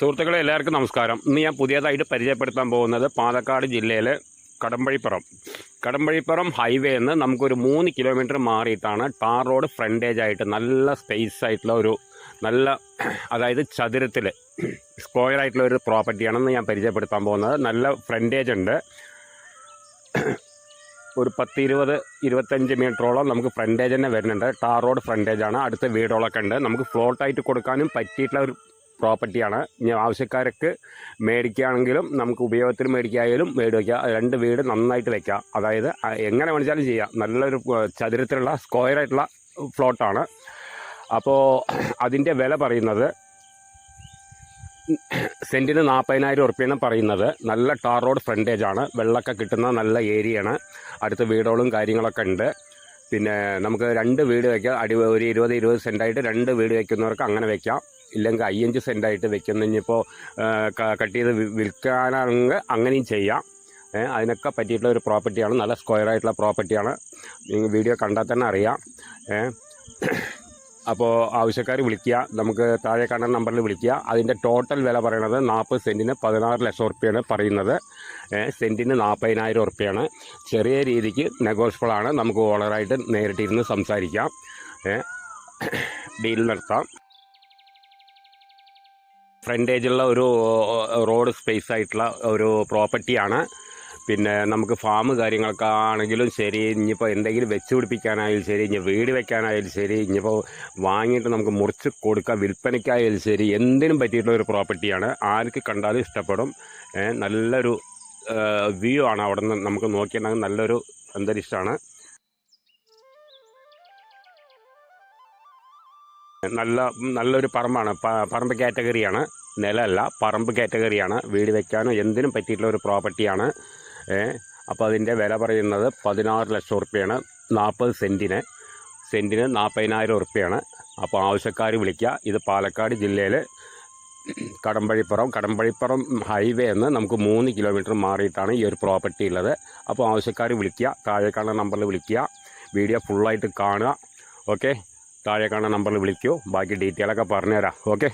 സുഹൃത്തുക്കളെ എല്ലാവർക്കും നമസ്കാരം. ഇന്ന് ഞാൻ പുതിയതായിട്ട് പരിചയപ്പെടുത്താൻ പോകുന്നത് പാലക്കാട് ജില്ലയിലെ കടമ്പഴിപ്പുറം. കടമ്പഴിപ്പുറം ഹൈവേ എന്ന് നമുക്കൊരു മൂന്ന് കിലോമീറ്റർ മാറിയിട്ടാണ് ടാർ റോഡ് ഫ്രണ്ടേജ് ആയിട്ട് നല്ല സ്പേസ് ആയിട്ടുള്ള ഒരു നല്ല അതായത് ചതുരത്തിൽ സ്ക്വയർ ആയിട്ടുള്ള ഒരു പ്രോപ്പർട്ടിയാണെന്ന് ഞാൻ പരിചയപ്പെടുത്താൻ പോകുന്നത്. നല്ല ഫ്രണ്ടേജ് ഉണ്ട്. ഒരു പത്ത് ഇരുപത് ഇരുപത്തഞ്ച് മീറ്ററോളം നമുക്ക് ഫ്രണ്ടേജ് തന്നെ വരുന്നുണ്ട്. ടാർ റോഡ് ഫ്രണ്ടേജ് ആണ്. അടുത്ത വീടുകളൊക്കെ ഉണ്ട്. നമുക്ക് ഫ്ലോട്ടായിട്ട് കൊടുക്കാനും പറ്റിയിട്ടുള്ള ഒരു പ്രോപ്പർട്ടിയാണ്. ഇനി ആവശ്യക്കാർക്ക് മേടിക്കുകയാണെങ്കിലും നമുക്ക് ഉപയോഗത്തിൽ മേടിക്കായാലും വീട് വയ്ക്കുക രണ്ട് വീട് നന്നായിട്ട് വെക്കാം അതായത് എങ്ങനെ വേണിച്ചാലും ചെയ്യാം. നല്ലൊരു ചതുരത്തിലുള്ള സ്ക്വയർ ആയിട്ടുള്ള ഫ്ലോട്ടാണ് അപ്പോൾ അതിന്റെ വില പറയുന്നത് സെന്റിന് നാൽപ്പതിനായിരം ഉറുപ്പ്യാണ് പറയുന്നത്. നല്ല ടാർ റോഡ് ഫ്രണ്ടേജ് ആണ്. വെള്ളമൊക്കെ കിട്ടുന്ന നല്ല ഏരിയയാണ് അടുത്ത് വീടുകളും കാര്യങ്ങളൊക്കെ ഉണ്ട്. പിന്നെ നമുക്ക് രണ്ട് വീട് വയ്ക്കാം. അടി ഒരു ഇരുപത് ഇരുപത് സെന്റായിട്ട് രണ്ട് വീട് വയ്ക്കുന്നവർക്ക് അങ്ങനെ വെക്കാം ഇല്ലെങ്കിൽ അയ്യഞ്ച് സെന്റായിട്ട് വെക്കുന്ന. ഇനിയിപ്പോൾ കട്ട് ചെയ്ത് വിൽക്കാനാണെങ്കിൽ അങ്ങനെയും ചെയ്യാം. അതിനൊക്കെ പറ്റിയിട്ടുള്ള ഒരു പ്രോപ്പർട്ടിയാണ്. നല്ല സ്ക്വയർ ആയിട്ടുള്ള പ്രോപ്പർട്ടിയാണ്. നിങ്ങൾ വീഡിയോ കണ്ടാൽ തന്നെ അറിയാം. അപ്പോൾ ആവശ്യക്കാർ വിളിക്കുക. നമുക്ക് താഴെ കാണുന്ന നമ്പറിൽ വിളിക്കുക. അതിന്റെ ടോട്ടൽ വില പറയണത് നാൽപ്പത് സെന്റിന് പതിനാറ് ലക്ഷം ഉറുപ്പ്യാണ് പറയുന്നത്. സെന്റിന് നാൽപ്പതിനായിരം ഉറുപ്പ്യാണ്. ചെറിയ രീതിക്ക് നെഗോഷ്യബിളാണ് നമുക്ക് ഓണറായിട്ട് നേരിട്ടിരുന്ന് സംസാരിക്കാം. ഡീൽ നടത്താം. ഫ്രണ്ടേജുള്ള ഒരു റോഡ് സ്പേസ് ആയിട്ടുള്ള ഒരു പ്രോപ്പർട്ടിയാണ്. പിന്നെ നമുക്ക് ഫാം കാര്യങ്ങളൊക്കെ ആണെങ്കിലും ശരി ഇനിയിപ്പോൾ എന്തെങ്കിലും വെച്ച് പിടിപ്പിക്കാനായാലും ശരി ഇനി വീട് വെക്കാനായാലും ശരി ഇനിയിപ്പോൾ വാങ്ങിയിട്ട് നമുക്ക് മുറിച്ച് കൊടുക്കാം വിൽപ്പനയ്ക്കായാലും ശരി എന്തിനും പറ്റിയിട്ടുള്ള ഒരു പ്രോപ്പർട്ടിയാണ്. ആർക്ക് കണ്ടാലും ഇഷ്ടപ്പെടും. നല്ലൊരു വ്യൂ ആണ് അവിടെ നിന്ന് നമുക്ക് നോക്കിയിട്ടുണ്ടെങ്കിൽ നല്ലൊരു അന്തരീക്ഷമാണ്. നല്ല നല്ലൊരു പറമ്പാണ്. പറമ്പ് കാറ്റഗറിയാണ്. നിലമല്ല പറമ്പ് കാറ്റഗറിയാണ്. വീട് വെക്കാനോ എന്തിനും പറ്റിയിട്ടുള്ള ഒരു പ്രോപ്പർട്ടിയാണ്. അപ്പോൾ അതിന്റെ വില പറയുന്നത് പതിനാറ് ലക്ഷം ഉറുപ്പ്യാണ്. നാൽപ്പത് സെന്റിന്. സെന്റിന് നാൽപ്പതിനായിരം ഉറുപ്പ്യാണ്. അപ്പോൾ ആവശ്യക്കാർ വിളിക്കുക. ഇത് പാലക്കാട് ജില്ലയിൽ കടമ്പഴിപ്പുറം. കടമ്പഴിപ്പുറം ഹൈവേ എന്ന് നമുക്ക് മൂന്ന് കിലോമീറ്റർ മാറിയിട്ടാണ് ഈ ഒരു പ്രോപ്പർട്ടി ഉള്ളത്. അപ്പോൾ ആവശ്യക്കാർ വിളിക്കുക. താഴെ കാണുന്ന നമ്പറിൽ വിളിക്കുക. വീഡിയോ ഫുള്ളായിട്ട് കാണുക. ഓക്കെ? താഴെ കാണുന്ന നമ്പറിൽ വിളിക്കൂ. ബാക്കി ഡീറ്റെയിലൊക്കെ പറഞ്ഞുതരാം. ഓക്കെ?